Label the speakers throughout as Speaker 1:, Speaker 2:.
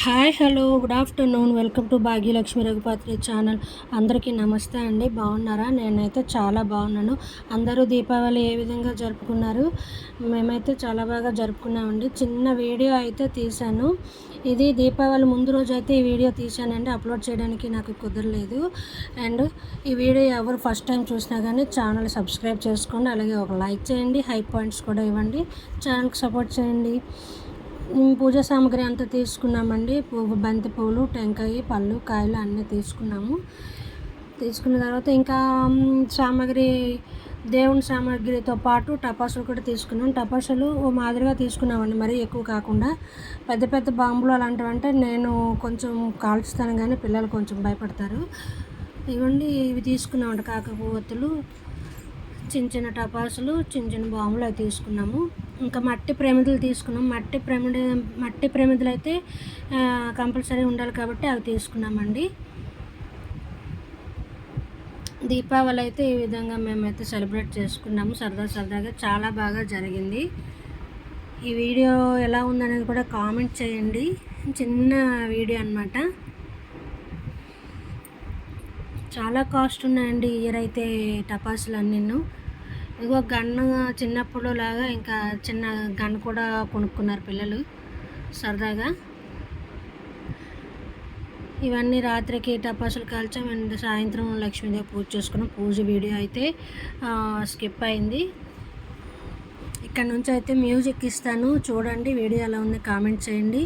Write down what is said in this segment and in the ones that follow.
Speaker 1: Hi hello good afternoon. Welcome to Bhagyalakshmi Raghupatri channel. అందరికీ నమస్తే అండి. బాగున్నారా? నేనైతే చాలా బాగున్నాను. అందరూ దీపావళి ఏ విధంగా జరుపుకున్నారు? మేమైతే చాలా బాగా జరుపుకున్నామండి. చిన్న వీడియో అయితే తీశాను. ఇది దీపావళి ముందు రోజు అయితే ఈ వీడియో తీశానండి. అప్లోడ్ చేయడానికి నాకు కుదరలేదు. అండ్ ఈ వీడియో ఎవరు ఫస్ట్ టైం చూసినా కానీ ఛానల్ సబ్స్క్రైబ్ చేసుకోండి. అలాగే ఒక లైక్ చేయండి. హై పాయింట్స్ కూడా ఇవ్వండి. ఛానల్కి సపోర్ట్ చేయండి. పూజ సామాగ్రి అంతా తీసుకున్నామండి. పువ్వు బంతి పువ్వులు టెంకాయ పళ్ళు కాయలు అన్నీ తీసుకున్నాము. తీసుకున్న తర్వాత ఇంకా సామాగ్రి దేవుని సామాగ్రితో పాటు టపాసులు కూడా తీసుకున్నాం. టపాసులు ఓ మాదిరిగా తీసుకున్నామండి. మరీ ఎక్కువ కాకుండా పెద్ద పెద్ద బాంబులు అలాంటివి అంటే నేను కొంచెం కాల్చుతాను కానీ పిల్లలు కొంచెం భయపడతారు. ఇవ్వండి ఇవి తీసుకున్నామండి కాకపోవత్తులు చిన్న చిన్న టపాసులు చిన్న చిన్న బాంబులు అవి తీసుకున్నాము. ఇంకా మట్టి ప్రమిదలు తీసుకున్నాం. మట్టి ప్రమిద మట్టి ప్రమిదలు అయితే కంపల్సరీ ఉండాలి కాబట్టి అవి తీసుకున్నామండి. దీపావళి అయితే ఈ విధంగా మేమైతే సెలబ్రేట్ చేసుకున్నాము. సరదా సరదాగా చాలా బాగా జరిగింది. ఈ వీడియో ఎలా ఉందనేది కూడా కామెంట్ చేయండి. చిన్న వీడియో అన్నమాట. చాలా కాస్ట్ ఉన్నాయండి ఇయర్ అయితే టపాసులు అన్నీను ఇదిగో గన్ చిన్నప్పుడు లాగా ఇంకా చిన్న గన్ కూడా కొనుక్కున్నారు పిల్లలు సరదాగా. ఇవన్నీ రాత్రికి టపాసులు కాల్చాం అండ్ సాయంత్రం లక్ష్మీదేవి పూజ చేసుకున్నాం. పూజ వీడియో అయితే స్కిప్ అయింది. ఇక్కడ నుంచి అయితే మ్యూజిక్ ఇస్తాను. చూడండి వీడియో ఎలా ఉంది కామెంట్ చేయండి.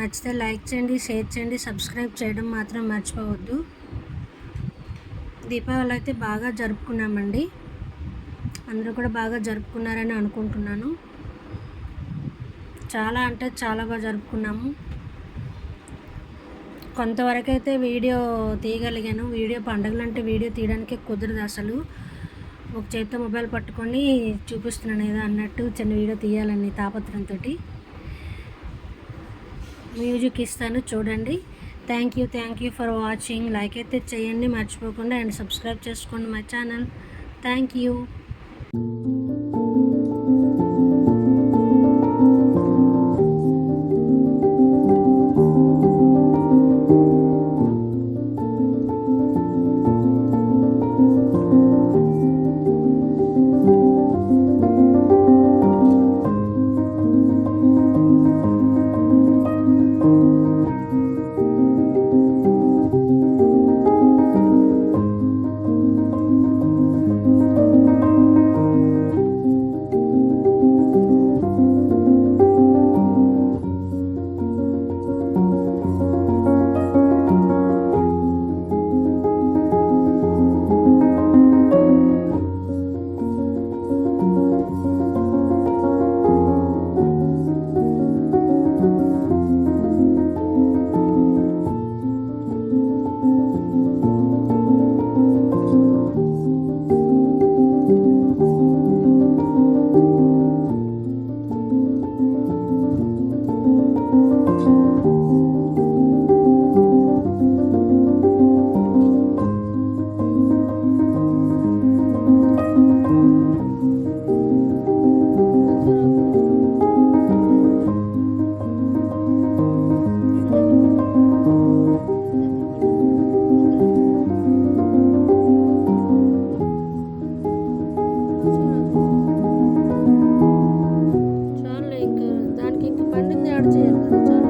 Speaker 1: నచ్చితే లైక్ చేయండి షేర్ చేయండి సబ్స్క్రైబ్ చేయడం మాత్రం మర్చిపోవద్దు. దీపావళి అయితే బాగా జరుపుకున్నామండి. అందరూ కూడా బాగా జరుపుకున్నారని అనుకుంటున్నాను. చాలా అంటే చాలా బాగా జరుపుకున్నాము. కొంతవరకైతే వీడియో తీయగలిగాను. వీడియో పండుగలు అంటే వీడియో తీయడానికి కుదరదు అసలు. ఒక చేతితో మొబైల్ పట్టుకొని చూపిస్తున్నాను ఏదో అన్నట్టు చిన్న వీడియో తీయాలని తాపత్రంతో మ్యూజిక్ ఇస్తాను చూడండి. Thank you thank you for watching. Like అయితే చేయండి మర్చిపోకుండా అండ్ సబ్స్క్రైబ్ చేసుకోండి మై ఛానల్. Thank you. ఏడు